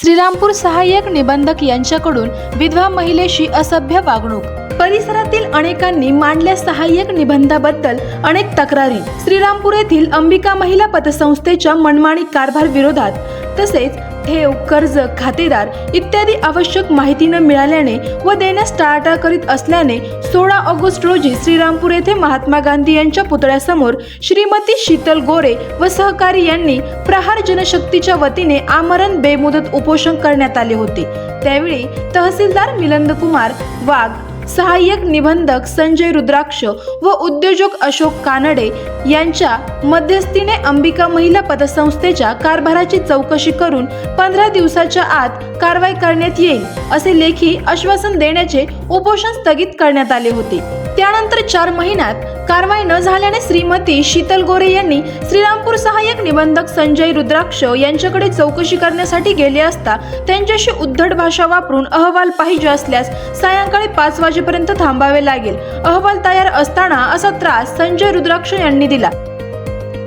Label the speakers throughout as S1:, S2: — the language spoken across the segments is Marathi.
S1: श्रीरामपूर सहाय्यक निबंधक यांच्याकडून विधवा महिलेशी असभ्य वागणूक. परिसरातील अनेकांनी मांडल्या सहाय्यक निबंधाबद्दल अनेक तक्रारी. श्रीरामपूर येथील अंबिका महिला पतसंस्थेच्या मनमाणी कारभार विरोधात तसेच ठेव कर्ज खातेदार इत्यादी आवश्यक माहिती न मिळाल्याने व देण्यास टाळाटाळ करीत असल्याने सोळा ऑगस्ट रोजी श्रीरामपूर येथे महात्मा गांधी यांच्या पुतळ्यासमोर श्रीमती शीतल गोरे व सहकारी यांनी प्रहार जनशक्तीच्या वतीने आमरण बेमुदत उपोषण करण्यात आले होते. त्यावेळी तहसीलदार मिलंद कुमार वाघ सहाय्यक निबंधक संजय रुद्राक्ष व उद्योजक अशोक कानडे यांच्या मध्यस्थीने अंबिका महिला पतसंस्थेच्या कारभाराची चौकशी करून पंधरा दिवसाच्या आत कारवाई करण्यात येईल असे लेखी आश्वासन देण्याचे उपोषण स्थगित करण्यात आले होते. चार महिन्यात कारवाई न झाल्याने श्रीमती शीतल गोरे यांनी श्रीरामपूर सहाय्यक निबंधक संजय रुद्राक्ष यांच्याकडे चौकशी करण्यासाठी गेले असता त्यांच्याशी उद्धट भाषा वापरून अहवाल पाहिजे असल्यास सायंकाळी पाच वाजेपर्यंत थांबावे लागेल. अहवाल तयार असताना असा त्रास संजय रुद्राक्ष यांनी दिला.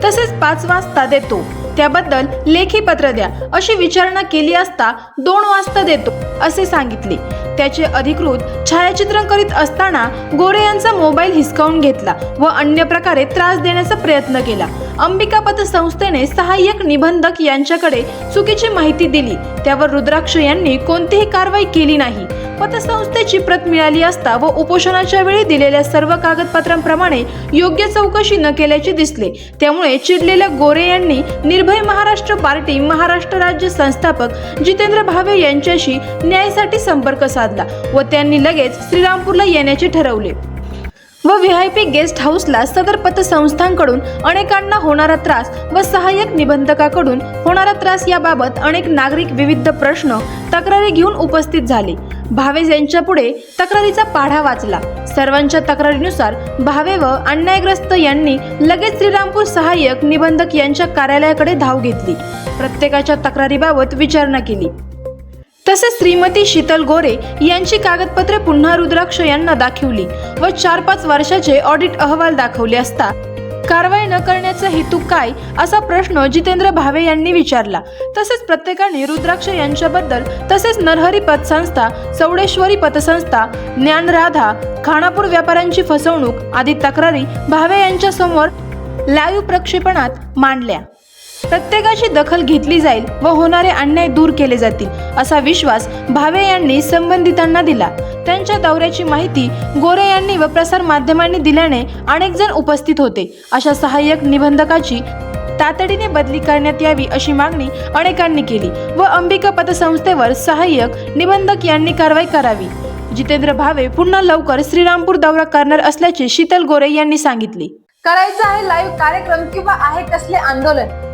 S1: तसेच पाच वाजता देतो. त्याबद्दल लेखी पत्र द्या अशी विचारणा केली असता दोन वाजता देतो असे सांगितले. त्याचे अधिकृत छायाचित्रण करीत असताना गोरे यांचा मोबाईल हिसकावून घेतला व अन्य प्रकारे त्रास देण्याचा प्रयत्न केला. अंबिकापत संस्थेने सहाय्यक निबंधक यांच्याकडे चुकीची माहिती दिली. त्यावर रुद्राक्ष यांनी कोणतीही कारवाई केली नाही. पतसंस्थेची प्रत मिळाली असता व उपोषणाच्या वेळी दिलेल्या सर्व कागदपत्रांप्रमाणे योग्य चौकशी न केल्याचे दिसले. त्यामुळे चिडलेल्या गोरे यांनी निर्भय महाराष्ट्र पार्टी महाराष्ट्र राज्य संस्थापक जितेंद्र भावे यांच्याशी न्यायासाठी संपर्क साधला व त्यांनी लगेच श्रीरामपूरला येण्याचे ठरवले. व व्ही आय पी गेस्ट हाऊसला सदर पतसंस्थांकडून अनेकांना होणारा त्रास व सहाय्यक निबंधकाकडून होणारा त्रास याबाबत अनेक नागरिक विविध प्रश्न तक्रारी घेऊन उपस्थित झाले. भावे यांच्या पुढे तक्रारीचा पाढा वाचला. सर्वांच्या तक्रारीनुसार भावे व अन्यायग्रस्त यांनी लगेच श्रीरामपूर सहाय्यक निबंधक यांच्या कार्यालयाकडे धाव घेतली. प्रत्येकाच्या तक्रारीबाबत विचारणा केली. तसेच श्रीमती शीतल गोरे यांची कागदपत्रे पुन्हा रुद्राक्ष यांना दाखवली व चार पाच वर्षाचे ऑडिट अहवाल दाखवले असता कारवाई न करण्याचा हेतू काय असा प्रश्न जितेंद्र भावे यांनी विचारला. तसेच प्रत्येकाने रुद्राक्ष यांच्याबद्दल तसेच नरहरी पतसंस्था चौडेश्वरी पतसंस्था ज्ञानराधा खानापूर व्यापाऱ्यांची फसवणूक आदी तक्रारी भावे यांच्या समोर लाईव्ह प्रक्षेपणात मांडल्या. प्रत्येकाची दखल घेतली जाईल व होणारे अन्याय दूर केले जातील असा विश्वास भावे यांनी संबंधितांना दिला. त्यांच्या दौऱ्याची माहिती गोरे यांनी व प्रसार माध्यमांनी दिल्याने अनेक जण उपस्थित होते. अशा सहाय्यक निबंधकाची तातडीने बदली करण्यात यावी अशी मागणी अनेकांनी केली व अंबिका पतसंस्थेवर सहाय्यक निबंधक यांनी कारवाई करावी. जितेंद्र भावे पुन्हा लवकर श्रीरामपूर दौरा करणार असल्याचे शीतल गोरे यांनी सांगितले.
S2: करायचं आहे लाईव्ह कार्यक्रम किंवा आहे कसले आंदोलन.